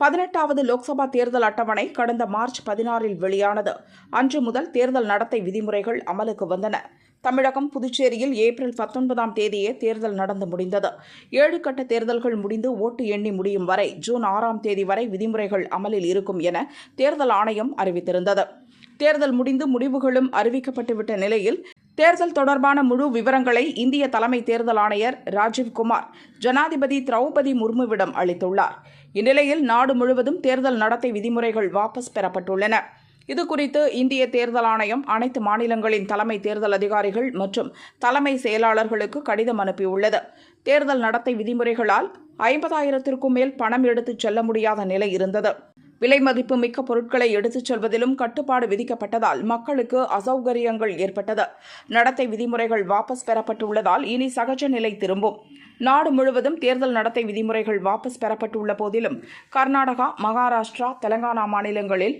பதினெட்டாவது லோக்சபா தேர்தல் அட்டவணை கடந்த மார்ச் பதினாறில் வெளியானது. அன்று முதல் தேர்தல் நடத்தை விதிமுறைகள் அமலுக்கு வந்தன. தமிழகம் புதுச்சேரியில் ஏப்ரல் பத்தொன்பதாம் தேதியே தேர்தல் நடந்து முடிந்தது. ஏழு கட்ட தேர்தல்கள் முடிந்து ஓட்டு எண்ணி முடியும் வரை ஜூன் ஆறாம் தேதி வரை விதிமுறைகள் அமலில் இருக்கும் என தேர்தல் ஆணையம் அறிவித்திருந்தது. தேர்தல் முடிந்து முடிவுகளும் அறிவிக்கப்பட்டுவிட்ட நிலையில் தேர்தல் தொடர்பான முழு விவரங்களை இந்திய தலைமை தேர்தல் ஆணையர் ராஜீவ் குமார் ஜனாதிபதி திரௌபதி முர்முவிடம் அளித்துள்ளார். இந்நிலையில் நாடு முழுவதும் தேர்தல் நடத்தை விதிமுறைகள் வாபஸ் பெறப்பட்டுள்ளன. இதுகுறித்து இந்திய தேர்தல் ஆணையம் அனைத்து மாநிலங்களின் தலைமை தேர்தல் அதிகாரிகள் மற்றும் தலைமை செயலாளர்களுக்கு கடிதம் அனுப்பியுள்ளது. தேர்தல் நடத்தை விதிமுறைகளால் ஐம்பதாயிரத்திற்கும் மேல் பணம் எடுத்துச் செல்ல முடியாத நிலை இருந்தது. விலை மதிப்பு மிக்க பொருட்களை எடுத்துச் செல்வதிலும் கட்டுப்பாடு விதிக்கப்பட்டதால் மக்களுக்கு அசௌகரியங்கள் ஏற்பட்டது. நடத்தை விதிமுறைகள் வாபஸ் பெறப்பட்டுள்ளதால் இனி சகஜ நிலை திரும்பும். நாடு முழுவதும் தேர்தல் நடத்தை விதிமுறைகள் வாபஸ் பெறப்பட்டுள்ள போதிலும் கர்நாடகா மகாராஷ்டிரா தெலங்கானா மாநிலங்களில்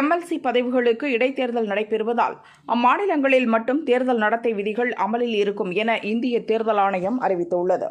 எம்எல்சி பதவிகளுக்கு இடைத்தேர்தல் நடைபெறுவதால் அம்மாநிலங்களில் மட்டும் தேர்தல் நடத்தை விதிகள் அமலில் இருக்கும் என இந்திய தேர்தல் ஆணையம் அறிவித்துள்ளது.